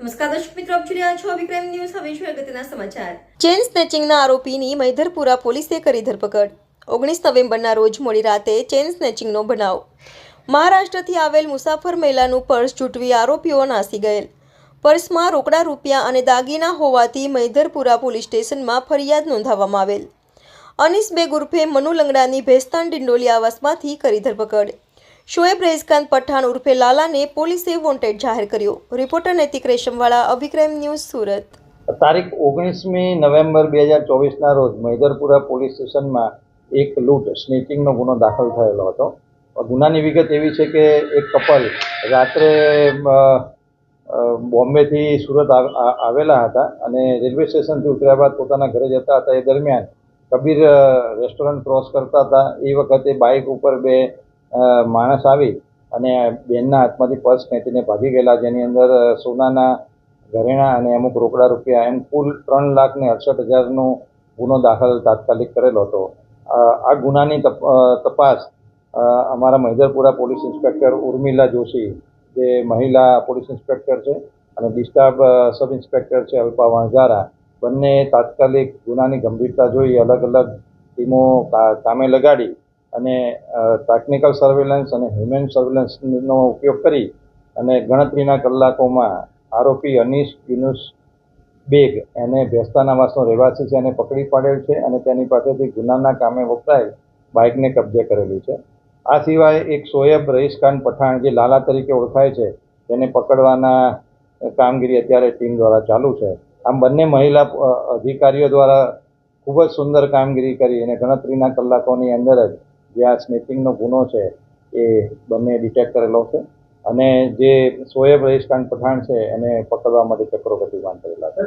નમસ્કાર દર્શક મિત્રો, આપ જોઈ રહ્યા છો વિક્રમ ન્યૂઝ. હવે છે અગત્યના સમાચાર. ચેન સ્નેચિંગના આરોપીની મૈધરપુરા પોલીસે કરી ધરપકડ. ઓગણીસ નવેમ્બરના રોજ મોડી રાતે ચેન સ્નેચિંગનો બનાવ. મહારાષ્ટ્રથી આવેલ મુસાફર મહિલાનું પર્સ જૂટવી આરોપીઓ નાસી ગયેલ. પર્સમાં રોકડા રૂપિયા અને દાગીના હોવાથી મૈધરપુરા પોલીસ સ્ટેશનમાં ફરિયાદ નોંધાવવામાં આવેલ. અનિસ બેગ ઉર્ફે મનુ લંગડાની ભેસ્તાન ડિંડોલી આવાસમાંથી કરી ધરપકડ. શોએબ રેઝખાન પઠાણ ઉર્ફે લાલાને પોલીસે વોન્ટેડ જાહેર કર્યો. રિપોર્ટર નૈતિક રેશમવાળા, અભિક્રમ ન્યૂઝ સુરત. તારીખ ઓગણીસમી નવેમ્બર બે હજાર ચોવીસના રોજ મૈદરપુરા પોલીસ સ્ટેશનમાં એક લૂંટ, સ્નેચિંગનો ગુનો દાખલ થયેલો હતો. ગુનાની વિગત એવી છે કે એક કપલ રાત્રે બોમ્બેથી સુરત આવેલા હતા અને રેલવે સ્ટેશનથી ઉતર્યા બાદ પોતાના ઘરે જતા હતા. એ દરમિયાન કબીર રેસ્ટોરન્ટ ક્રોસ કરતા હતા. એ વખતે બાઇક ઉપર બે માણસ આવી અને બેનના હાથમાંથી પર્સ ખેંચીને ભાગી ગયેલા, જેની અંદર સોનાના ઘરેણાં અને અમુક રોકડા રૂપિયા એમ કુલ ત્રણ લાખ ને અડસઠ હજારનો ગુનો દાખલ તાત્કાલિક કરેલો હતો. આ ગુનાની તપાસ અમારા મહિધરપુરા પોલીસ ઇન્સ્પેક્ટર ઉર્મિલા જોશી, જે મહિલા પોલીસ ઇન્સ્પેક્ટર છે અને ડિસ્ટાર્બ સબ ઇન્સ્પેક્ટર છે અલ્પા વણઝારા બંને તાત્કાલિક ગુનાની ગંભીરતા જોઈ અલગ અલગ ટીમો કામે લગાડી અને ટેકનિકલ સર્વેલન્સ અને હ્યુમન સર્વેલન્સનો ઉપયોગ કરી અને ગણતરીના કલાકોમાં આરોપી અનીસ યુનુસ બેગ એને ભેસ્તાના વાસનો રહેવાસી છે એને પકડી પાડેલ છે અને તેની પાસેથી ગુનાના કામે વપરાય બાઇકને કબજે કરેલી છે. આ સિવાય એક શોએબ રઈસખાન પઠાણ જે લાલા તરીકે ઓળખાય છે તેને પકડવાના કામગીરી અત્યારે ટીમ દ્વારા ચાલુ છે. આમ બંને મહિલા અધિકારીઓ દ્વારા ખૂબ જ સુંદર કામગીરી કરી અને ગણતરીના કલાકોની અંદર જ જે આ સ્નિફિંગનો ગુનો છે એ બંને ડિટેક્ટ કરેલો છે. અને જે શોએબ રઈસખાન પઠાણ છે એને પકડવા માટે ચક્રો ગતિમાન કરેલા છે.